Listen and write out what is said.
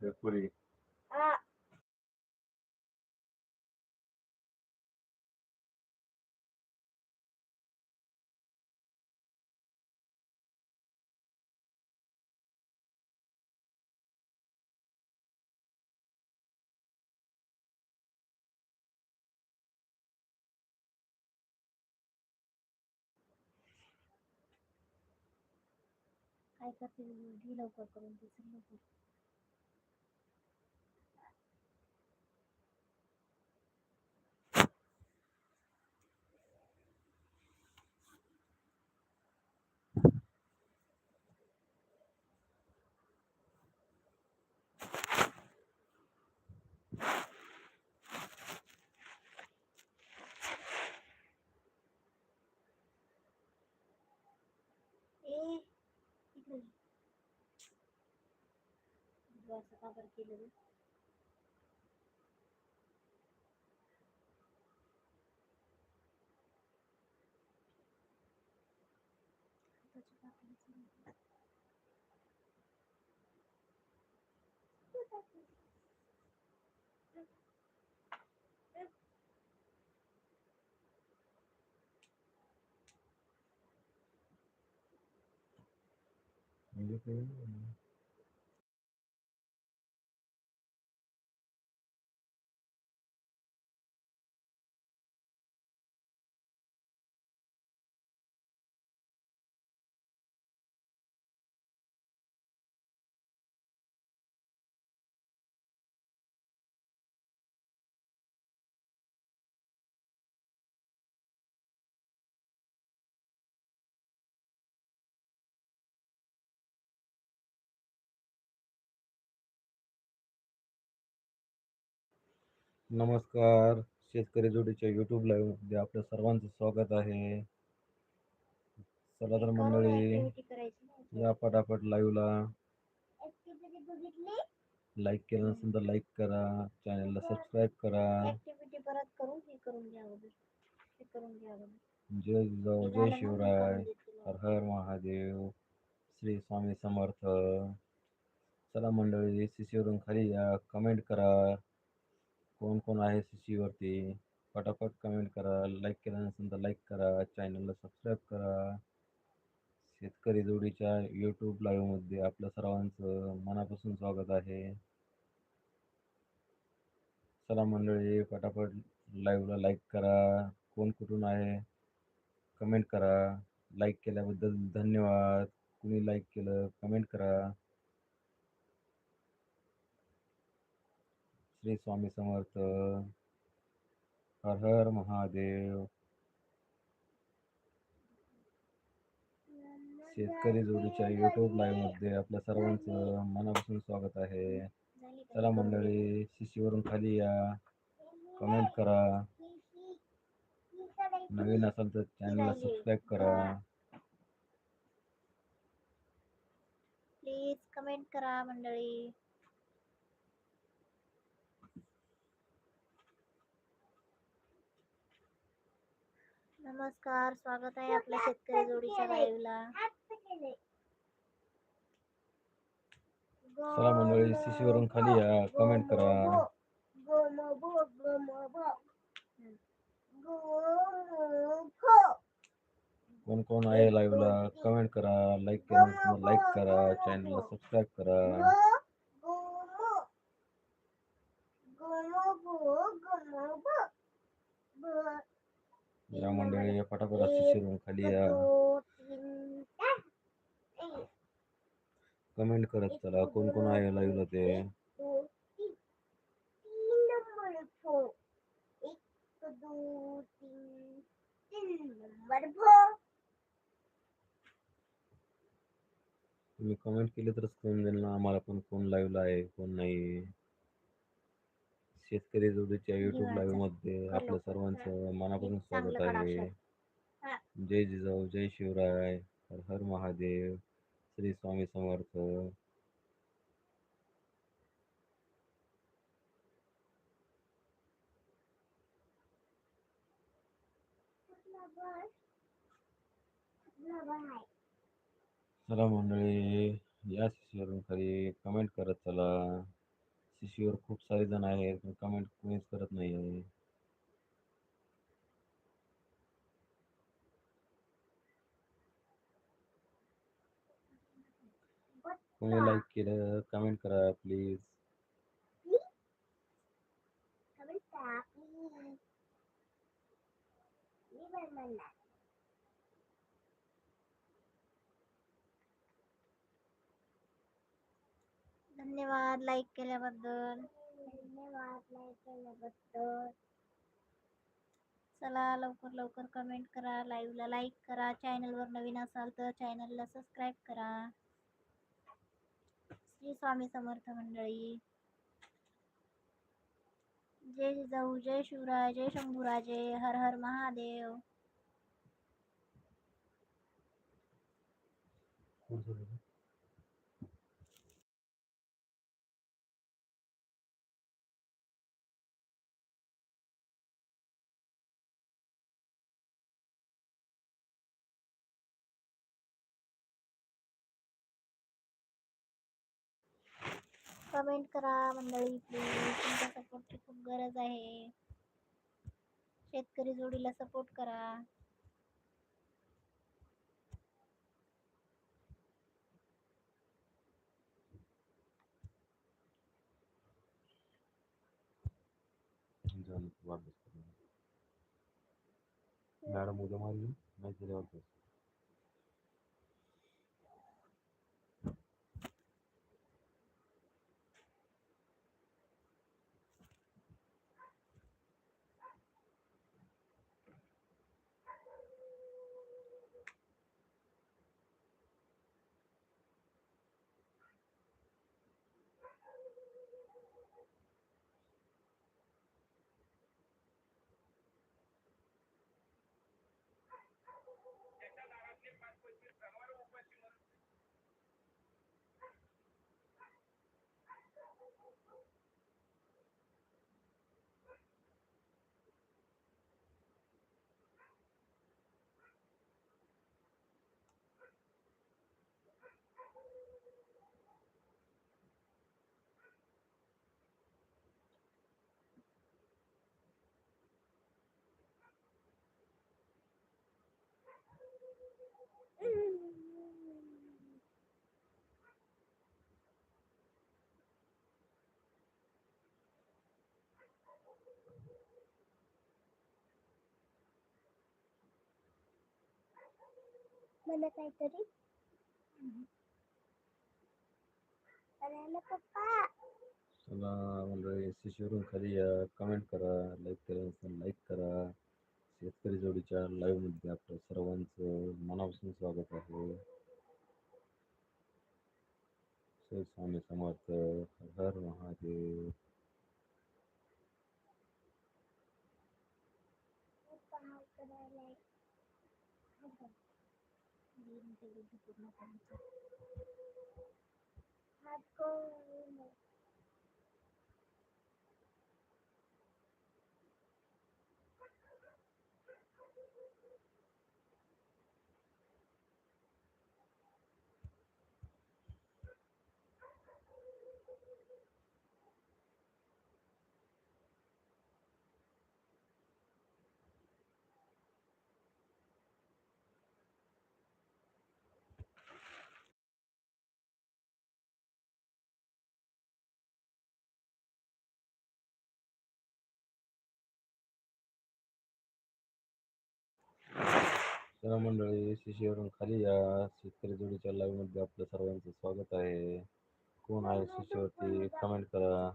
पुरी काय करते? घे लवकर करून ते सगळं तू असं का बरं केलं रे? हाताची पापणी नमस्कार शेतकरी जोडीच्या युट्यूब लाईव्ह मध्ये आपल्या सर्वांचं स्वागत आहे. चला तर मंडळी या पटापट लाईव्हला बघितली? लाईक केलं नसेल तर लाईक करा चॅनलला सबस्क्राईब करा. हे हे जय जिजाऊ जय शिवराय. हर हर महादेव. श्री स्वामी समर्थ. चला मंडळी शिशीवरून खाली या. कमेंट करा. कोण कोण आहे शिशीवरती पटापट कमेंट करा लाईक केलं नसेल तर लाईक करा चॅनलला सबस्क्राईब करा. शेतकरी जोडीच्या यूट्यूब लाईव्हमध्ये आपल्या सर्वांचं मनापासून स्वागत आहे. चला मंडळी पटापट लाईव्हला लाईक करा. कोण कुठून आहे? कमेंट करा. लाईक केल्याबद्दल धन्यवाद. कुणी लाईक केलं कमेंट करा. श्री स्वामी समर्थ. हर हर महादेव. शेतकरी जोडीच्या युट्यूब लाईव्हमध्ये आपल्या सर्वांचं मनापासून स्वागत आहे. चला मंडळी शिशीवरून खाली या. कमेंट करा. नवीन असाल तर चॅनलला सबस्क्राईब करा. प्लीज कमेंट करा मंडळी. नमस्कार स्वागत आहे आपल्या शेतकरी जोडीच्या लाईव्हला चला मंडळी खाली या कमेंट करा कोण कोण आहे लाईव्हला कमेंट करा लाईक केलं लाईक करा चॅनलला सबस्क्राईब करा या मंडळी या पटापट शिशीवरून खाली या. कमेंट करत चला कोण कोण आहे लाईव्हला ते? तुम्ही कमेंट केली तरच कळून जाईल ना आम्हाला पण कोण लाईव्हला आहे कोण नाही. शेतकरी जोडीच्या युट्यूब लाईव्ह. मध्ये लवकर, सर्वांचं मनापासून स्वागत आहे. जय जिजाऊ जय शिवराय हर हर महादेव श्री स्वामी समर्थ. चला मंडळी या शिशीवरून खाली कमेंट करत चला. सी वर खूप सारे जण आहेत पण कमेंट कोणीच करत नाही आहे. कोणी लाईक केलं कमेंट करा प्लीज़ कमेंट करा प्लीज़ मी पण म्हणणार धन्यवाद लाईक केल्याबद्दल. धन्यवाद लाईक केल्याबद्दल. चला लवकर लवकर कमेंट करा लाईव्हला लाईक करा. चॅनलवर नवीन असाल तर चॅनलला सबस्क्राईब करा. श्री स्वामी समर्थ मंडळी. जय जिजाऊ जय शिवराय जय शंभूराजे हर हर महादेव. कमेंट करा मंडळी प्लीज तुमच्या सपोर्टची खूप गरज आहे. शेतकरी जोडीला सपोर्ट करा. मॅडम उद्या मारली? नाही केल्यावर मला काहीतरी. अरे पप्पा. चला मंडळी शिशुवरून खाली या कमेंट करा लाईक करा लाईक करा. शेतकरी जोडीच्या लाईव्हमध्ये आपलं सर्वांचं मनापासून स्वागत आहे. श्री स्वामी समर्थ हर हर महादेव. हात को चला मंडळी शिशीवरून खाली या. शेतकरी जोडीच्या लाईव्ह मध्ये आपलं सर्वांचं स्वागत आहे. कोण आहे शिशीवरती कमेंट करा?